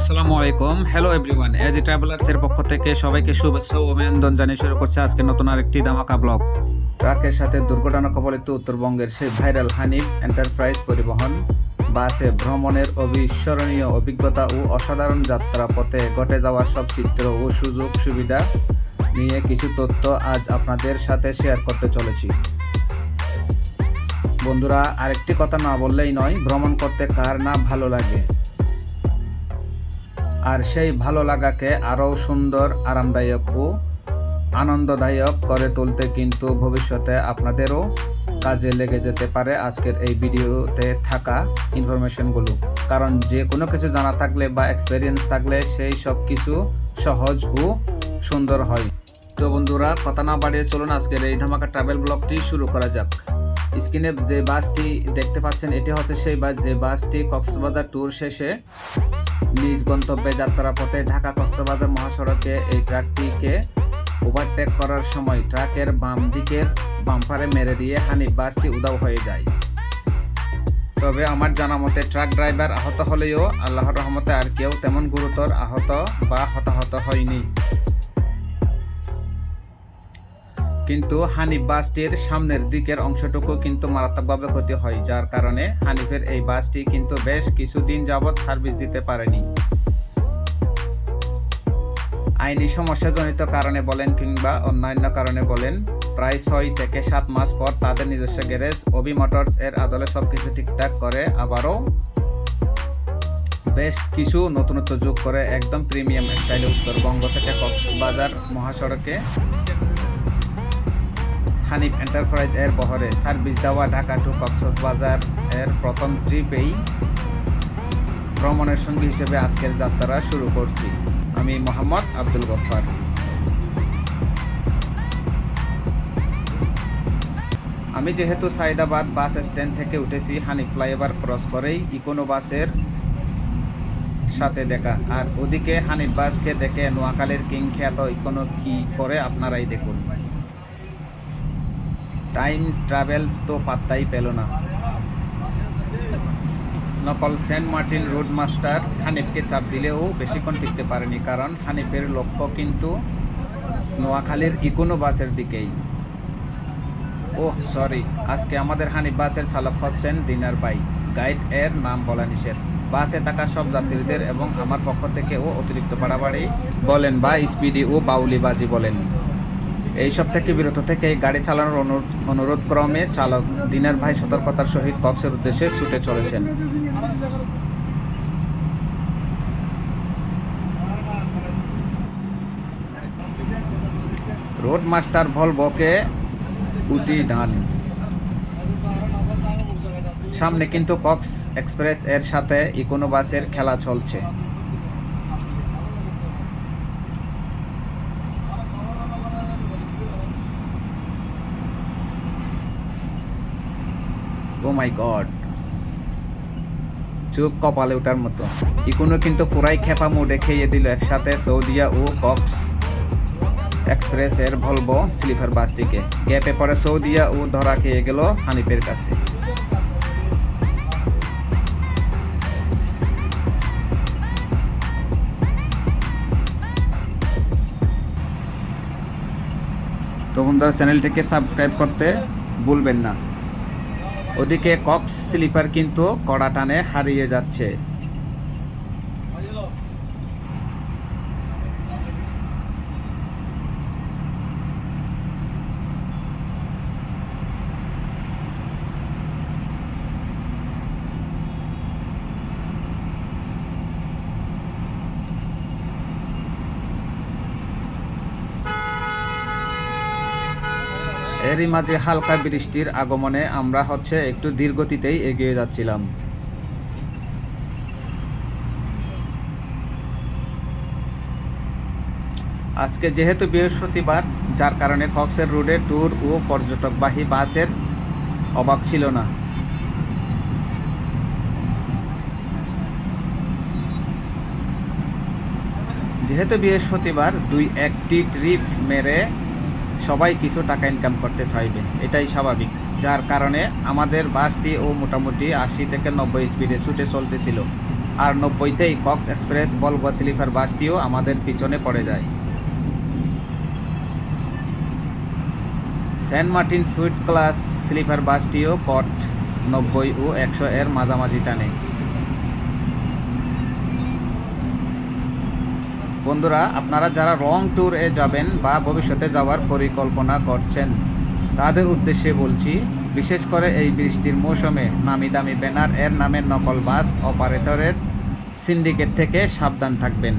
আসসালামু আলাইকুম। Hello everyone as a travellers এর পক্ষ থেকে সবাইকে শুভেচ্ছা ও অভিনন্দন জানিয়ে শুরু করছে আজকে নতুন আরেকটি ধামাকা ব্লগ। ট্রাকের সাথে দুর্ঘটনা কবলিত উত্তরবঙ্গের সেই ভাইরাল হানিফ এন্টারপ্রাইজ পরিবহন বাসে ভ্রমণের অবিস্মরণীয় অভিজ্ঞতা ও অসাধারণ যাত্রা পথে ঘটে যাওয়া সব চিত্র ও সুযোগ সুবিধা নিয়ে কিছু তথ্য আজ আপনাদের সাথে শেয়ার করতে চলেছি। বন্ধুরা, আরেকটি কথা না বললেই নয়, ভ্রমণ করতে কার না ভালো লাগে? আর সেই ভালো লাগাকে আরও সুন্দর, আরামদায়ক ও আনন্দদায়ক করে তুলতে কিন্তু ভবিষ্যতে আপনাদেরও কাজে লেগে যেতে পারে আজকের এই ভিডিওতে থাকা ইনফরমেশনগুলো কারণ যে কোনো কিছু জানা থাকলে বা এক্সপিরিয়েন্স থাকলে সেই সব কিছু সহজ ও সুন্দর হয়। তো বন্ধুরা, কথা না বাড়িয়ে চলুন আজকের এই ধামাকা ট্রাভেল ব্লগটি শুরু করা যাক। স্ক্রিনে যে বাসটি দেখতে পাচ্ছেন, এটি হচ্ছে সেই বাস, যে বাসটি কক্সবাজার ট্যুর শেষে নিজ গন্তব্যে যাত্রা পথে ঢাকা কক্সবাজার মহাসড়কে এই ট্রাকটিকে ওভারটেক করার সময় ট্রাকের বাম দিকের বাম্পারে মেরে দিয়ে হানি বাসটি উদাও হয়ে যায়। তবে আমার জানা মতে ট্রাক ড্রাইভার আহত হলেও আল্লাহর রহমতে আর কেউ তেমন গুরুতর আহত বা হতাহত হয়নি। কিন্তু হানিফ বাসটির সামনের দিকের অংশটুকু কিন্তু মারাত্মকভাবে ক্ষতি হয়, যার কারণে হানিফের এই বাসটি কিন্তু বেশ কিছুদিন যাবৎ সার্ভিস দিতে পারেনি। আইনি সমস্যাজনিত কারণে বলেন কিংবা অন্যান্য কারণে বলেন, প্রায় ছয় থেকে সাত মাস পর তাদের নিজস্ব গ্যারেজ অবি মোটরস এর আদলে সবকিছু ঠিকঠাক করে আবারও বেশ কিছু নতুনত্ব যোগ করে একদম প্রিমিয়াম স্টাইলে উত্তরবঙ্গ থেকে কক্সবাজার মহাসড়কে হানিফ এন্টারপ্রাইজ এর বহরে সার্ভিস দেওয়া ঢাকা টু কক্সবাজার এর প্রথম ট্রিপেই ভ্রমণের সঙ্গী হিসেবে আজকের যাত্রা শুরু করছি। আমি মোহাম্মদ আব্দুল গফফার। আমি যেহেতু সাইদাবাদ বাস স্ট্যান্ড থেকে উঠেছি হানি ফ্লাইওভার ক্রস করেই ইকোনো বাসের সাথে দেখা। আর ওদিকে হানিফ বাসকে দেখে নোয়াখালীর কিং খ্যাত ইকোনো কি করে আপনারাই দেখুন। টাইমস ট্রাভেলস তো পাত্তাই পেল না। নকল সেন্ট মার্টিন রোড মাস্টার হানিফকে চাপ দিলেও বেশিক্ষণ টিকতে পারেনি, কারণ হানিফের লক্ষ্য কিন্তু নোয়াখালীর ইকোনো বাসের দিকেই। ওহ, সরি, আজকে আমাদের হানিফ বাসের চালক হচ্ছেন দিনার বাই গাইড এর নাম বলা নিষেধ। বাসে থাকা সব যাত্রীদের এবং আমার পক্ষ থেকেও অতিরিক্ত বাড়াবাড়ি বলেন বা স্পিডি ও বাউলিবাজি বলেন। এইসব থেকে বিরত থেকে গাড়ি চালানোর অনুরোধ ক্রমে চালক দিনের ভাই সতর্কতার সহিত কক্সের উদ্দেশ্যে ছুটে চলেছেন। রোড মাস্টার ভলভোকে উটি ডান। সামনে কিন্তু কক্স এক্সপ্রেস এর সাথে ইকোনো বাসের খেলা চলছে। মাই গড চুপ কপালে ওঠার মতো। ইকোনো কিন্তু পুরাই খেপা মোডে খেয়ে দিল একসাথে সৌদিয়া ও কক্স এক্সপ্রেস এর ভলভো স্লিপার বাসটিকে। গ্যাপে পরে সৌদিয়া ও ধরা খেয়ে গেল হানিফের কাছে। তো বন্ধুরা চ্যানেলটিকে সাবস্ক্রাইব করতে ভুলবেন না। ওদিকে কক্স স্লিপার কিন্তু কড়া টানে হারিয়ে যাচ্ছে। এরই মাঝে হালকা বৃষ্টির আগমনে আমরা হচ্ছে একটু ধীরগতিতেই এগিয়ে যাচ্ছিলাম। আজকে যেহেতু বৃহস্পতিবার, যার কারণে কক্সের রোডে ট্যুর ও পর্যটকবাহী বাসের অভাব ছিল না। যেহেতু বৃহস্পতিবার, দুই একটি ট্রিপ মেরে সবাই কিছু টাকা ইনকাম করতে চাইবে, এটাই স্বাভাবিক। যার কারণে আমাদের বাসটি ও মোটামুটি আশি থেকে নব্বই স্পিডে ছুটে চলতেছিল। আর নব্বইতেই কক্স এক্সপ্রেস বলগো স্লিপার বাসটিও আমাদের পিছনে পড়ে যায়। Saint Martin suite class sleeper বাসটিও কট নব্বই ও একশো এর মাঝামাঝি টানে। বন্ধুরা, আপনারা যারা রং ট্যুরে যাবেন বা ভবিষ্যতে যাওয়ার পরিকল্পনা করছেন, তাদের উদ্দেশ্যে বলছি, বিশেষ করে এই বৃষ্টির মৌসুমে নামি দামি ব্যানার, এর নামের নকল বাস, অপারেটরের সিন্ডিকেট থেকে সাবধান থাকবেন।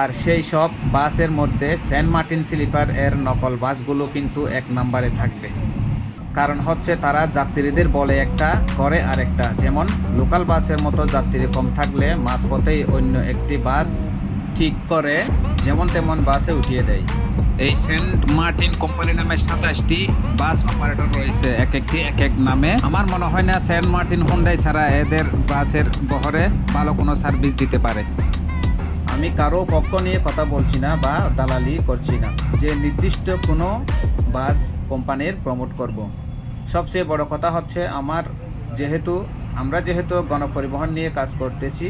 আর সেই সব বাসের মধ্যে সেন্ট মার্টিন স্লিপার এর নকল বাসগুলো কিন্তু এক নম্বরে থাকবে। কারণ হচ্ছে তারা যাত্রীদের বলে একটা, করে আরেকটা। যেমন, লোকাল বাসের মতো যাত্রী কম থাকলে মাঝপথেই অন্য একটি বাস ঠিক করে, যেমন তেমন বাসে উঠিয়ে দেয়। এই সেন্ট মার্টিন কোম্পানি নামে সাতাশটি বাস অপারেটর রয়েছে, এক একটি, এক এক নামে। আমার মনে হয় না সেন্ট মার্টিন, হোন্ডাই ছাড়া এদের বাসের বহরে ভালো কোনো সার্ভিস দিতে পারে। আমি কারও পক্ষ নিয়ে কথা বলছি না বা দালালি করছি না যে নির্দিষ্ট কোনো বাস কোম্পানির প্রমোট করব। সবচেয়ে বড় কথা হচ্ছে আমার যেহেতু, আমরা যেহেতু গণপরিবহন নিয়ে কাজ করতেছি,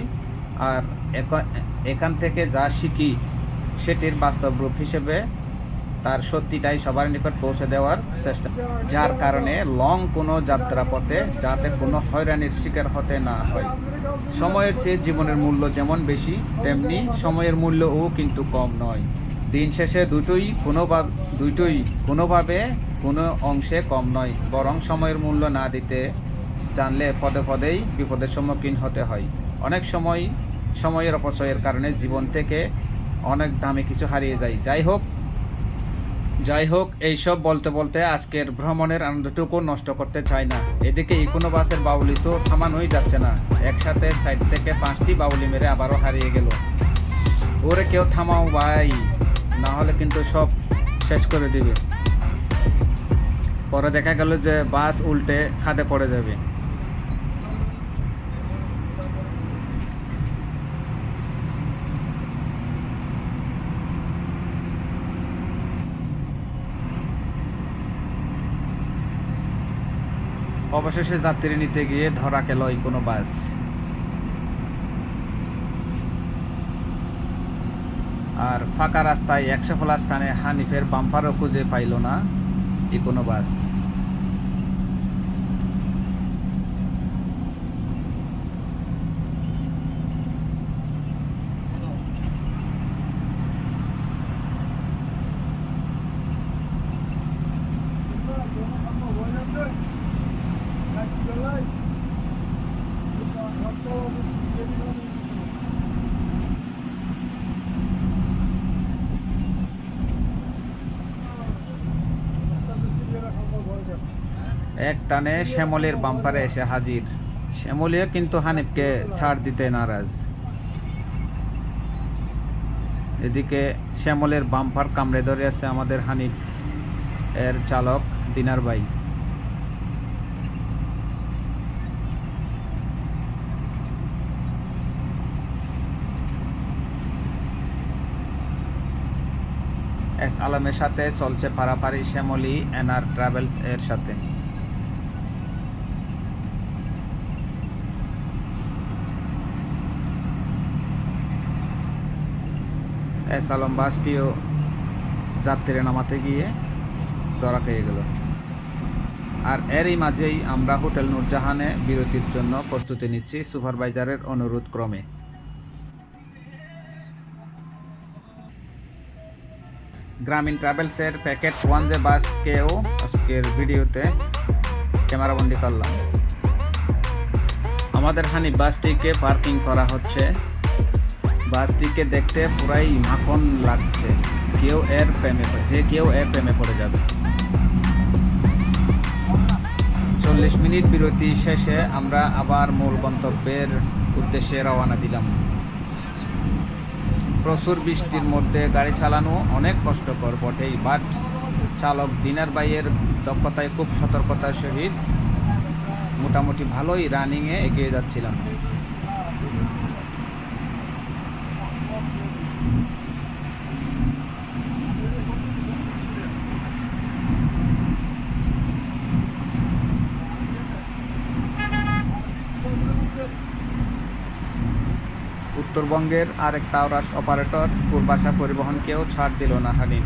আর এখান থেকে যা শিখি, সেটির বাস্তব রূপ হিসেবে তার সত্যিটাই সবার নিকট পৌঁছে দেওয়ার চেষ্টা। যার কারণে লং কোনো যাত্রাপথে যাতে কোনো হয়রানির শিকার হতে না হয়। সময়ের চেয়ে জীবনের মূল্য যেমন বেশি, তেমনি সময়ের মূল্যও কিন্তু কম নয়। দিন শেষে দুটোই কোনোভাবে দুটোই কোনোভাবে কোনো অংশে কম নয়, বরং সময়ের মূল্য না দিতে জানলে পদে পদেই বিপদের সম্মুখীন হতে হয়। অনেক সময় সময়ের অপচয়ের কারণে জীবন থেকে অনেক দামে কিছু হারিয়ে যায়। যাই হোক যাই হোক এইসব বলতে বলতে আজকের ভ্রমণের আনন্দটুকু নষ্ট করতে চাই না। এদিকে ইকোনো বাসের বাউলি তো থামানোই যাচ্ছে না। একসাথে সাইড থেকে পাঁচটি বাউলি মেরে আবারও হারিয়ে গেল। ওরে কেউ থামাও ভাই, না হলে কিন্তু সব শেষ করে দিবে। পরে দেখা গেল যে বাস উল্টে খাদে পড়ে যাবে। অবশেষে যাত্রী নিতে গিয়ে ধরা গেল কোনো বাস। আর ফাঁকা রাস্তায় একশো প্লাস টানে হানিফের বাম্পারও খুঁজে পাইল না এই কোনো বাস। এক টানে শ্যামলের বাম্পারে এসে হাজির। শ্যামলিও কিন্তু হানিফকে ছাড় দিতে নারাজ। এদিকে শ্যামলের বাম্পার কামড়ে ধরে আছে আমাদের হানিফ, এর চালক দিনার ভাই। এস আলমের সাথে চলছে পারাপারি শ্যামলী এনআর ট্রাভেলস এর সাথে। এস আলম বাসটিও যাত্রীরা নামাতে গিয়ে ধরা খেয়ে গেল। আর এরই মাঝেই আমরা হোটেল নূরজাহানে বিরতির জন্য প্রস্তুতি নিচ্ছি সুপারভাইজারের অনুরোধ ক্রমে। গ্রামীণ ট্রাভেলসের প্যাকেট ওয়ান যে বাসকেও আজকের ভিডিওতে ক্যামেরাবন্দি করলাম। আমাদের হানি বাসটিকে পার্কিং করা হচ্ছে বাসটিকে দেখতে পুরাই মাখন লাগছে। কেউ এর প্রেমে যে কেউ এর প্রেমে পড়ে যাবে। চল্লিশ মিনিট বিরতি শেষে আমরা আবার মূল গন্তব্যের উদ্দেশ্যে রওনা দিলাম। প্রচুর বৃষ্টির মধ্যে গাড়ি চালানো অনেক কষ্টকর বটেই, বাট চালক দিনার বাইয়ের দক্ষতায় খুব সতর্কতার সহিত মোটামুটি ভালোই রানিংয়ে এগিয়ে যাচ্ছিলাম। উত্তরবঙ্গের আরেক তাওরাস অপারেটর পূর্বাশা পরিবহনকেও ছাড় দিল না হানিফ।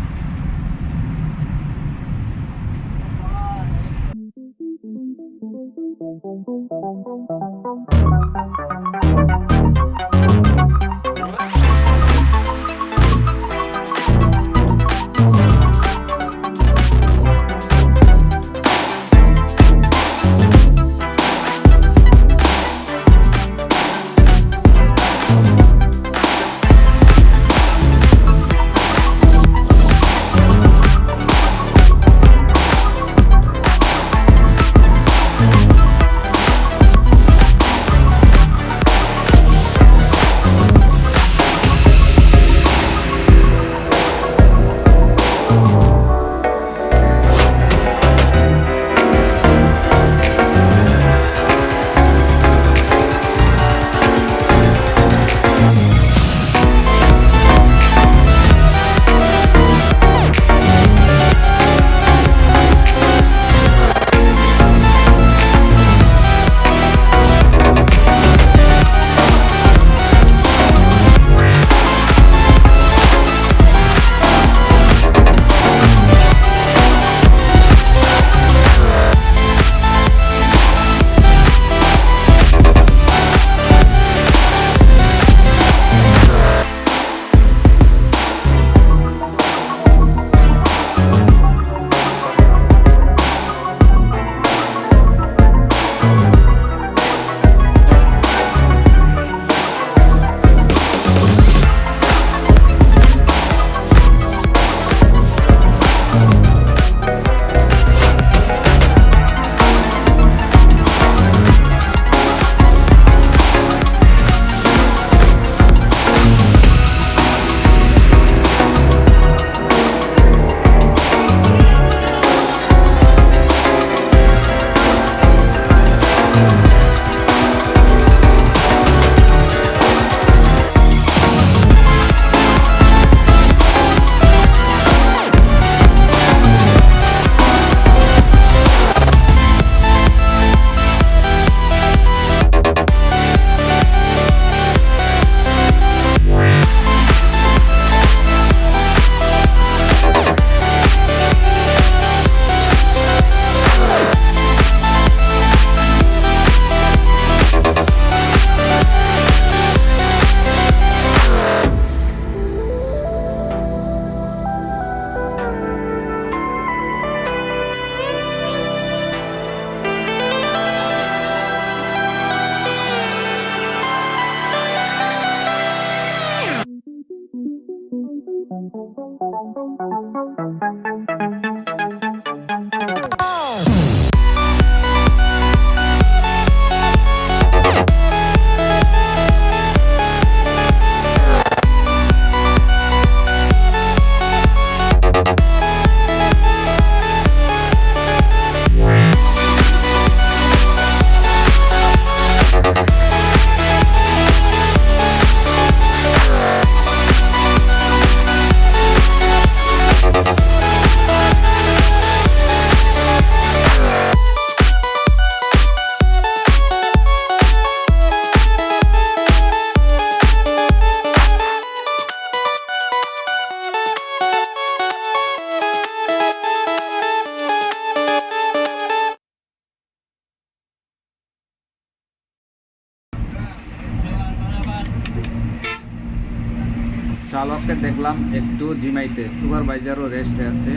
চালককে দেখলাম একটু জিমাইতে, সুপারভাইজারও রেস্টে আছে,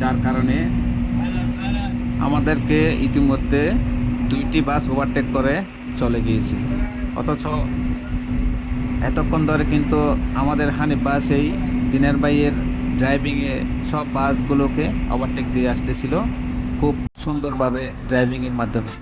যার কারণে আমাদেরকে ইতিমধ্যে দুইটি বাস ওভারটেক করে চলে গিয়েছে। অথচ এতক্ষণ ধরে কিন্তু আমাদের হানি বাস এই দিনের বাইয়ের ড্রাইভিংয়ে সব বাসগুলোকে ওভারটেক দিয়ে আসতেছিল, খুব সুন্দরভাবে ড্রাইভিংয়ের মাধ্যমে।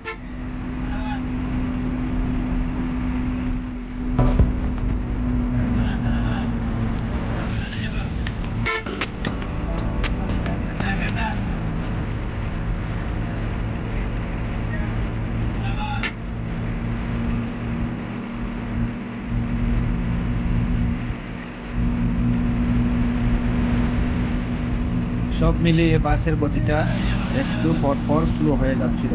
সব মিলিয়ে বাসের গতিটা একটু পর পর স্লো হয়ে যাচ্ছিল।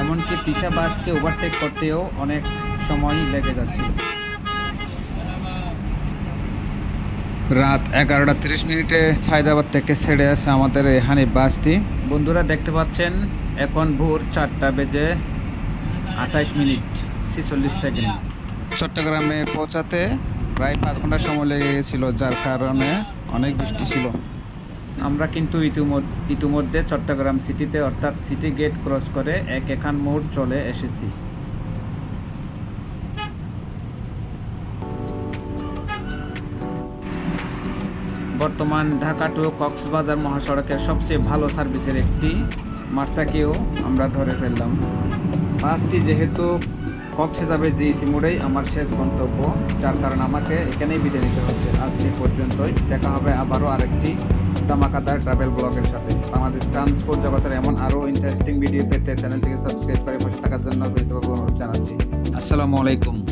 এমনকি তিশা বাসকে ওভারটেক করতেও অনেক সময় লেগে যাচ্ছিল। রাত এগারোটা তিরিশ মিনিটে ছায়দাবাদ থেকে ছেড়ে আসে আমাদের এই হানিফ বাসটি। বন্ধুরা দেখতে পাচ্ছেন এখন ভোর চারটা বেজে আঠাশ মিনিট ছেচল্লিশ সেকেন্ড। চট্টগ্রামে পৌঁছাতে প্রায় পাঁচ ঘণ্টা সময় লেগে গেছিল যার কারণে অনেক বৃষ্টি ছিল। আমরা কিন্তু ইতিমধ্যে চট্টগ্রাম সিটিতে, অর্থাৎ সিটি গেট ক্রস করে এক এখান মোড় চলে এসেছি। বর্তমান ঢাকা টু কক্সবাজার মহাসড়কের সবচেয়ে ভালো সার্ভিসের একটি মার্সাকেও আমরা ধরে ফেললাম। বাসটি যেহেতু কক্সে যাবে জি মোড়েই আমার শেষ গন্তব্য, যার কারণে আমাকে এখানেই বিদায় নিতে হচ্ছে। আজকে পর্যন্তই। দেখা হবে আবারও আরেকটি দামাকাদার ট্রাভেল ব্লগের সাথে। বাংলাদেশ ট্রান্সপোর্ট জগতের এমন আরও ইন্টারেস্টিং ভিডিও পেতে চ্যানেলটিকে সাবস্ক্রাইব করে পাশে থাকার জন্য বিনীতভাবে অনুরোধ জানাচ্ছি। আসসালামু আলাইকুম।